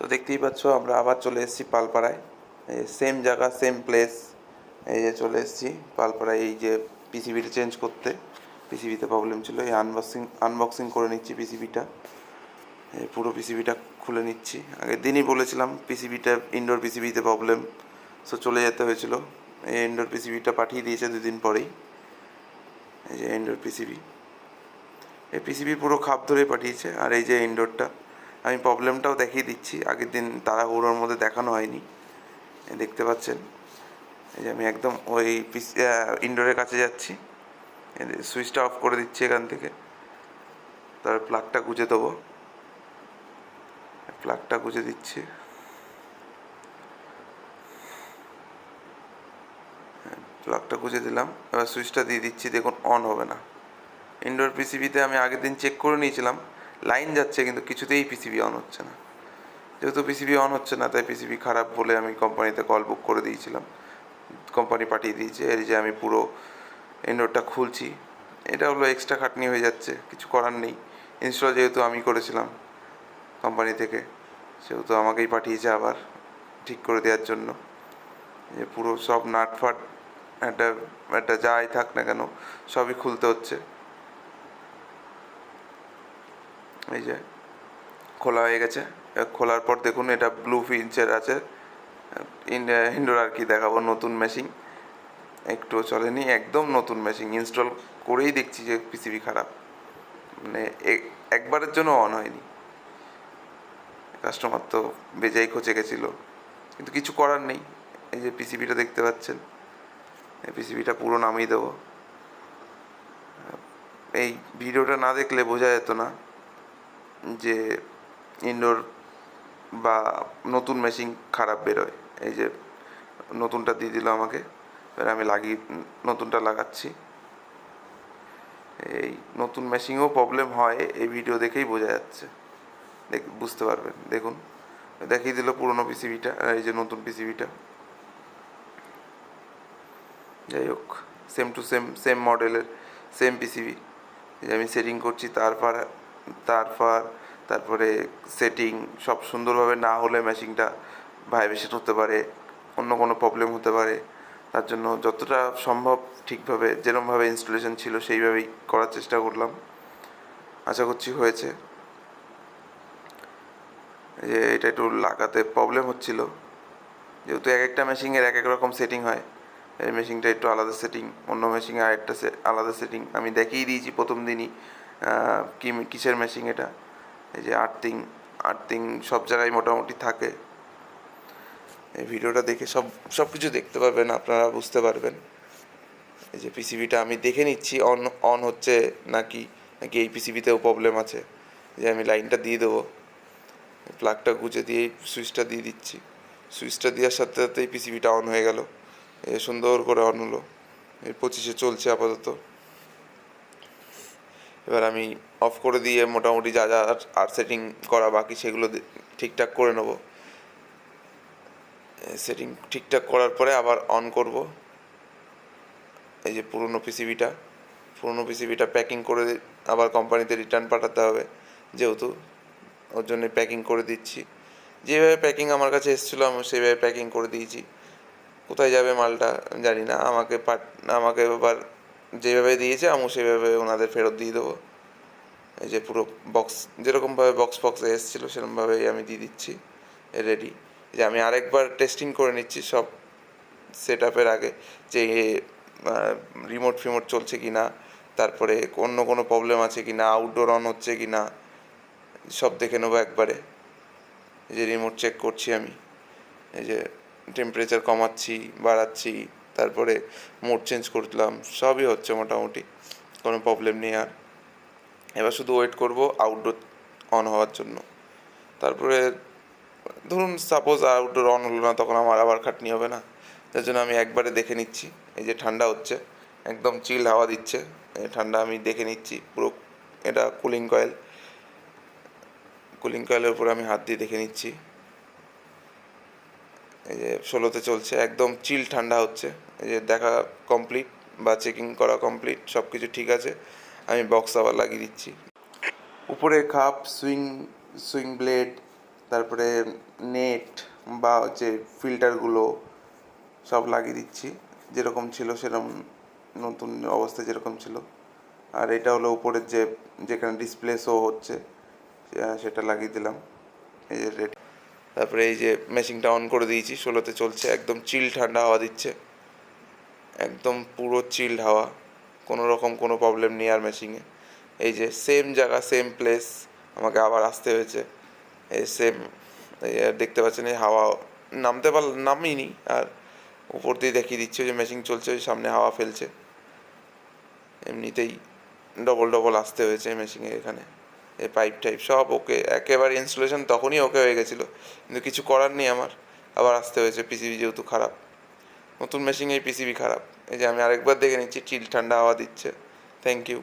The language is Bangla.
তো দেখতেই পাচ্ছ, আমরা আবার চলে এসেছি পালপাড়ায়। সেম জায়গা সেম প্লেস এই যে চলে এসেছি পালপাড়ায়। এই যে পিসিবিটা চেঞ্জ করতে পিসিবিতে প্রবলেম ছিল। এই আনবক্সিং আনবক্সিং করে নিচ্ছি পিসিবিটা পুরো পিসিবিটা খুলে নিচ্ছি। আগের দিনই বলেছিলাম পিসিবিটা ইনডোর পিসিবিতে প্রবলেম সো চলে যেতে হয়েছিল। এই ইনডোর পিসিবিটা পাঠিয়ে দিয়েছে দুদিন পরেই। এই যে ইনডোর পিসিবি এই পিসিবি পুরো খাপ ধরে পাঠিয়েছে, আর এই যে ইনডোরটা আমি প্রবলেমটাও দেখিয়ে দিচ্ছি। আগের দিন তাড়াহুড়োর মধ্যে দেখানো হয়নি। দেখতে পাচ্ছেন? এই যে আমি একদম ওই পিসি ইনডোরের কাছে যাচ্ছি। সুইচটা অফ করে দিচ্ছি এখান থেকে। তার প্লাগটা গুঁজে দেবো। প্লাগটা গুঁজে দিচ্ছি। প্লাগটা গুঁজে দিলাম। এবার সুইচটা দিয়ে দিচ্ছি। দেখুন, অন হবে না। ইনডোর পিসিবিতে আমি আগের দিন চেক করে নিয়েছিলাম। লাইন যাচ্ছে কিন্তু কিছুতেই পিসিবি অন হচ্ছে না। যেহেতু পিসিবি অন হচ্ছে না, তাই পিসিবি খারাপ বলে আমি কোম্পানিতে কল বুক করে দিয়েছিলাম। কোম্পানি পাঠিয়ে দিয়েছে এর যে আমি পুরো ইনডোরটা খুলছি। এটা হলো এক্সট্রা খাটনি হয়ে যাচ্ছে, কিছু করার নেই। ইনস্টল যেহেতু আমি করেছিলাম কোম্পানি থেকে, সেহেতু আমাকেই পাঠিয়েছে আবার ঠিক করে দেওয়ার জন্য। যে পুরো সব নাট ফাট একটা একটা যাই থাক না কেন, সবই খুলতে হচ্ছে। এই যে খোলা হয়ে গেছে। খোলার পর দেখুন এটা ব্লু ফিঞ্চের আছে। ইন্ডোর আর কি দেখাবো, নতুন মেশিন একটুও চলেনি, একদম নতুন মেশিন ইনস্টল করেই দেখছি যে পিসিবি খারাপ। মানে একবারের জন্য অন হয়নি। কাস্টমার তো বেজাই খচে গেছিল। কিন্তু কিছু করার নেই। এই যে পিসিবিটা দেখতে পাচ্ছেন। এই পিসিবিটা পুরো নামিয়ে দেবো। এই ভিডিওটা না দেখলে বোঝা যেত না। যে ইনডোর বা নতুন মেশিন খারাপ বেরোয়। এই যে নতুনটা দিয়ে দিল আমাকে, এবার আমি লাগিয়ে নতুনটা লাগাচ্ছি। এই নতুন মেশিনেও প্রবলেম হয়, এই ভিডিও দেখেই বোঝা যাচ্ছে। দেখ, বুঝতে পারবেন। দেখুন, দেখিয়ে দিল পুরনো পিসিবিটা আর এই যে নতুন পিসিবিটা যাই হোক সেম টু সেম সেম মডেলের সেম পিসিবি যে আমি সেটিং করছি, তারপর তারপর, তারপরে সেটিং সব সুন্দরভাবে না হলে মেশিনটা ভাইব্রেশন হতে পারে, অন্য কোনো প্রবলেম হতে পারে। তার জন্য যতটা সম্ভব ঠিকভাবে, যেরমভাবে ইনস্টলেশন ছিল সেইভাবেই করার চেষ্টা করলাম। আশা করছি হয়েছে। যে এটা একটু লাগাতে প্রবলেম হচ্ছিল। যেহেতু এক একটা মেশিনের এক এক রকম সেটিং হয়, এই মেশিনটা একটু আলাদা সেটিং অন্য মেশিনে আরেকটা আলাদা সেটিং আমি দেখিয়ে দিয়েছি প্রথম দিনই। কিসের মেশিন এটা? এই যে আর্থিং আর্থিং সব জায়গায় মোটামুটি থাকে। এই ভিডিওটা দেখে সব সব কিছু দেখতে পারবেন, আপনারা বুঝতে পারবেন। এই যে পিসিবিটা আমি দেখে নিচ্ছি অন অন হচ্ছে নাকি নাকি এই পিসিবিতেও প্রবলেম আছে। যে আমি লাইনটা দিয়ে দেবো। প্লাগটা গুঁজে দিয়ে সুইচটা দিয়ে দিচ্ছি। সুইচটা দেওয়ার সাথে সাথেই পিসিবিটা অন হয়ে গেল। এ সুন্দর করে অন হলো। পঁচিশে চলছে আপাতত। এবার আমি অফ করে দিয়ে মোটামুটি যা যা আর সেটিং করা বাকি সেগুলো ঠিকঠাক করে নেব। সেটিং ঠিকঠাক করার পরে আবার অন করব। এই যে পুরনো পিসিবিটা পুরনো পিসিবিটা প্যাকিং করে আবার কোম্পানিতে রিটার্ন পাঠাতে হবে যেহেতু। ওর জন্য প্যাকিং করে দিচ্ছি। যেভাবে প্যাকিং আমার কাছে এসেছিল, আমি সেভাবে প্যাকিং করে দিয়েছি। কোথায় যাবে মালটা, জানি না। আমাকে পাঠ আমাকে এবার যেভাবে দিয়েছে আমি সেভাবে ওনাদের ফেরত দিয়ে দেবো। এই যে পুরো বক্স যেরকমভাবে বক্স বক্সে এসেছিল, সেরকমভাবেই আমি দিয়ে দিচ্ছি রেডি যে আমি আরেকবার টেস্টিং করে নিচ্ছি সব সেট আপের আগে, যে রিমোট ফিমোট চলছে কি না তারপরে অন্য কোনো প্রবলেম আছে কি না আউটডোর অন হচ্ছে কি না সব দেখে নেব একবারে। এই যে রিমোট চেক করছি আমি, এই যে টেম্পারেচার কমাচ্ছি, বাড়াচ্ছি তারপরে মোড চেঞ্জ করলাম, সবই হচ্ছে মোটামুটি, কোনো প্রবলেম নেই আর। এবার শুধু ওয়েট করব আউটডোর অন হওয়ার জন্য। তারপরে ধরুন সাপোজ আউটডোর অন হলো না, তখন আমার আবার খাটনি হবে না। তার জন্য আমি একবারে দেখে নিচ্ছি, এই যে ঠান্ডা হচ্ছে, একদম চিল হাওয়া দিচ্ছে ঠান্ডা আমি দেখে নিচ্ছি, পুরো এটা কুলিং কয়েল কুলিং কয়েলের উপর আমি হাত দিয়ে দেখে নিচ্ছি। এই যে ষোলোতে চলছে, একদম চিল ঠান্ডা হচ্ছে। এই যে দেখা কমপ্লিট বা চেকিং করা কমপ্লিট সব কিছু ঠিক আছে। আমি বক্স আবার লাগিয়ে দিচ্ছি। উপরে খাপ সুইং সুইং ব্লেড তারপরে নেট বা হচ্ছে ফিল্টারগুলো সব লাগিয়ে দিচ্ছি। যেরকম ছিল সেরকম নতুন অবস্থায় যেরকম ছিল। আর এটা হলো উপরের যে, যেখানে ডিসপ্লে শো হচ্ছে সেটা লাগিয়ে দিলাম। এই যে রেড তারপরে এই যে মেশিনটা অন করে দিয়েছি, ষোলোতে চলছে, একদম চিল ঠান্ডা হাওয়া দিচ্ছে। একদম পুরো চিল্ড হাওয়া, কোনো রকম কোনো প্রবলেম নেই আর মেশিনে এই যে সেম জায়গা সেম প্লেস আমাকে আবার আসতে হয়েছে। এই সেম দেখতে পাচ্ছেন এই হাওয়া, নামতে পার, নামিনি, আর উপর দিয়ে দেখিয়ে দিচ্ছে যে মেশিন চলছে, ওই সামনে হাওয়া ফেলছে। এমনিতেই ডবল ডবল আসতে হয়েছে মেশিনে এখানে। এই পাইপ টাইপ সব ওকে, একেবারে ইনস্টলেশন তখনই ওকে হয়ে গেছিল। কিন্তু কিছু করার নেই আমার। আবার আসতে হয়েছে পিসিবি যেহেতু খারাপ। নতুন মেশিনে এই পিসিবি খারাপ। এই যে আমি আরেকবার দেখে নিচ্ছি, চিল ঠান্ডা হাওয়া দিচ্ছে। Thank you